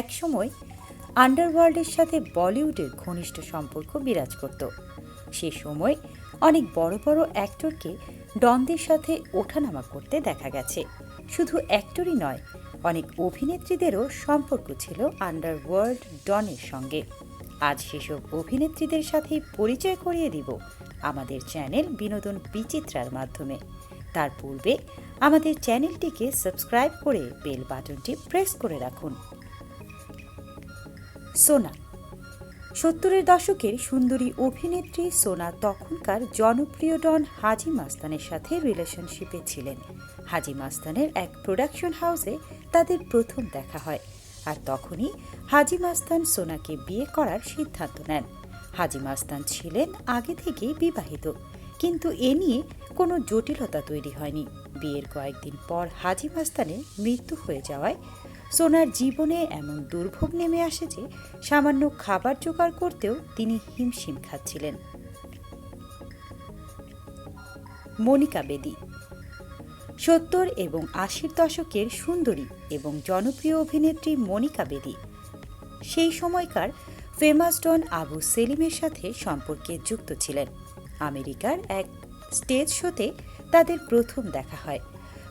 একসময় আন্ডারওয়ার্ল্ডের সাথে বলিউডের ঘনিষ্ঠ সম্পর্ক বিরাজ করত। সে সময় অনেক বড় বড় অ্যাক্টরকে ডনদের সাথে ওঠানামা করতে দেখা গেছে। শুধু অ্যাক্টরই নয়, অনেক অভিনেত্রীদেরও সম্পর্ক ছিল আন্ডারওয়ার্ল্ড ডনের সঙ্গে। আজ সেসব অভিনেত্রীদের সাথে পরিচয় করিয়ে দিব আমাদের চ্যানেল বিনোদন বিচিত্রার মাধ্যমে। তার পূর্বে আমাদের চ্যানেলটিকে সাবস্ক্রাইব করে বেল বাটনটি প্রেস করে রাখুন। সোনা। সত্তরের দশকের সুন্দরী অভিনেত্রী সোনা তখনকার জনপ্রিয় ডন হাজি মাস্তানের সাথে রিলেশনশিপে ছিলেন। হাজি মাস্তানের এক প্রোডাকশন হাউসে তাদের প্রথম দেখা হয় আর তখনই হাজি মাস্তান সোনাকে বিয়ে করার সিদ্ধান্ত নেন। হাজি মাস্তান ছিলেন আগে থেকেই বিবাহিত, কিন্তু এ নিয়ে কোনো জটিলতা তৈরি হয়নি। বিয়ের কয়েকদিন পর হাজি মাস্তানের মৃত্যু হয়ে যাওয়ায় সোনার জীবনে এমন দুর্ভোগ নেমে আসে যে সামান্য খাবার জোগাড় করতেও তিনি হিমশিম খাচ্ছিলেন। মনিকা বেদি, সত্তর এবং আশির দশকের সুন্দরী এবং জনপ্রিয় অভিনেত্রী মনিকা বেদি, সেই সময়কার ফেমাস ডন আবু সেলিমের সাথে সম্পর্কে যুক্ত ছিলেন। আমেরিকার এক স্টেজ শোতে তাদের প্রথম দেখা হয়।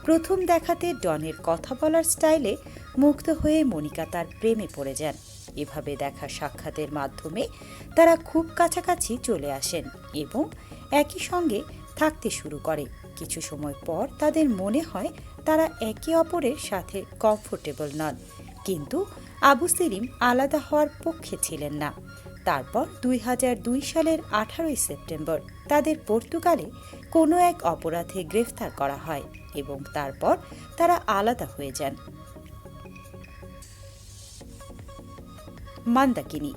প্রথম দেখাতে ডনের কথা বলার স্টাইলে মুগ্ধ হয়ে মনিকা তার প্রেমে পড়ে যান। এভাবে দেখা সাক্ষাতের মাধ্যমে তারা খুব কাছাকাছি চলে আসেন এবং একই সঙ্গে থাকতে শুরু করে। কিছু সময় পর তাদের মনে হয় তারা একে অপরের সাথে কমফোর্টেবল নন। কিন্তু আবু সেলিম আলাদা হওয়ার পক্ষে ছিলেন না। তারপর দুই হাজার দুই সালের আঠারোই সেপ্টেম্বর তাদের পর্তুগালে কোনো এক অপরাধে গ্রেফতার করা হয় এবং তারপর তারা আলাদা হয়ে যান। মান্দাকিনী।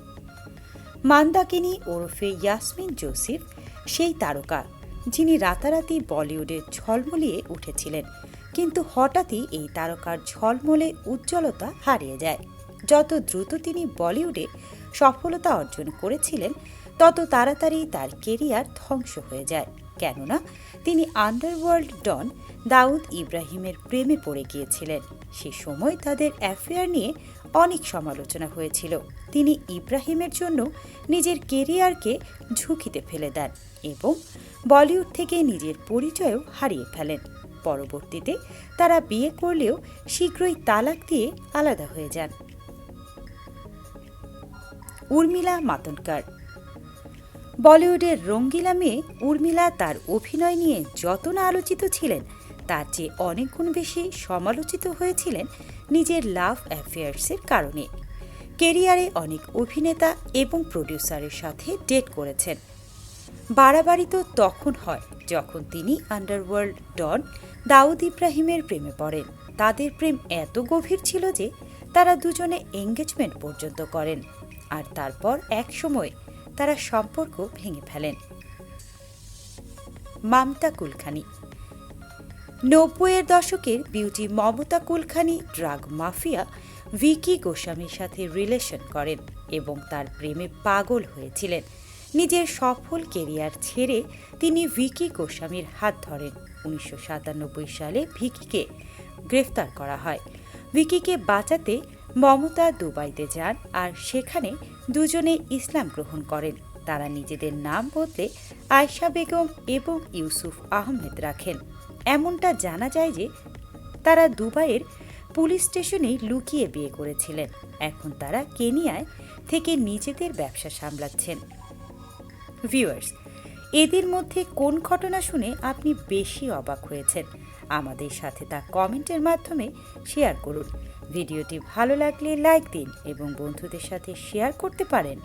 মান্দাকিনী ওরফে ইয়াসমিন জোসেফ, সেই তারকা, যিনি রাতারাতি বলিউডে ঝলমলিয়ে উঠেছিলেন। কিন্তু হঠাৎই এই তারকার ঝলমলে উজ্জ্বলতা হারিয়ে যায়। যত দ্রুত তিনি বলিউডে সফলতা অর্জন করেছিলেন, তত তাড়াতাড়ি তার কেরিয়ার ধ্বংস হয়ে যায়। কেননা তিনি আন্ডারওয়ার্ল্ড ডন দাউদ ইব্রাহিমের প্রেমে পড়ে গিয়েছিলেন। সে সময় তাদের অ্যাফেয়ার নিয়ে অনেক সমালোচনা হয়েছিল। তিনি ইব্রাহিমের জন্য নিজের কেরিয়ারকে ঝুঁকিতে ফেলে দেন এবং বলিউড থেকে নিজের পরিচয়ও হারিয়ে ফেলেন। পরবর্তীতে তারা বিয়ে করলেও শীঘ্রই তালাক দিয়ে আলাদা হয়ে যান। উর্মিলা মাতনকার বলিউডের রঙ্গিলা মেয়ে উর্মিলা তার অভিনয় নিয়ে যত না আলোচিত ছিলেন, তার চেয়ে অনেক গুণ বেশি সমালোচিত হয়েছিলেন নিজের লাভ অ্যাফেয়ার্সের কারণে। কেরিয়ারে অনেক অভিনেতা এবং প্রডিউসারের সাথে ডেট করেছেন। বাড়াবাড়ি তো তখন হয় যখন তিনি আন্ডারওয়ার্ল্ড ডন দাউদ ইব্রাহিমের প্রেমে পড়েন। তাদের প্রেম এত গভীর ছিল যে তারা দুজনে এঙ্গেজমেন্ট পর্যন্ত করেন। আর তারপর এক সময় তারা সম্পর্ক ভেঙে ফেলেন। মামতা কুলখানি। নব্বইয়ের দশকের beauty Mamta Kulkarni drug mafia Vicky গোস্বামীর সাথে রিলেশন করেন এবং তার প্রেমে পাগল হয়েছিলেন। নিজের সফল কেরিয়ার ছেড়ে তিনি ভিকি গোস্বামীর হাত ধরেন। উনিশশো সাতানব্বই সালে ভিকিকে গ্রেফতার করা হয়। ভিকিকে বাঁচাতে মমতা দুবাইতে যান আর সেখানে দুজনে ইসলাম গ্রহণ করেন। তারা নিজেদের নাম বদলে আয়শা বেগম এবং ইউসুফ আহমেদ রাখেন। এমনটা জানা যায় যে তারা দুবাইয়ের পুলিশ স্টেশনেই লুকিয়ে বিয়ে করেছিলেন। এখন তারা কেনিয়ায় থেকে নিজেদের ব্যবসা সামলাচ্ছেন। ভিউয়ার্স, এদের মধ্যে কোন ঘটনা শুনে আপনি বেশি অবাক হয়েছেন? আমাদের সাথে তা কমেন্টের মাধ্যমে শেয়ার করুন। ভিডিওটি ভালো লাগলে লাইক দিন এবং বন্ধুদের সাথে শেয়ার করতে পারেন।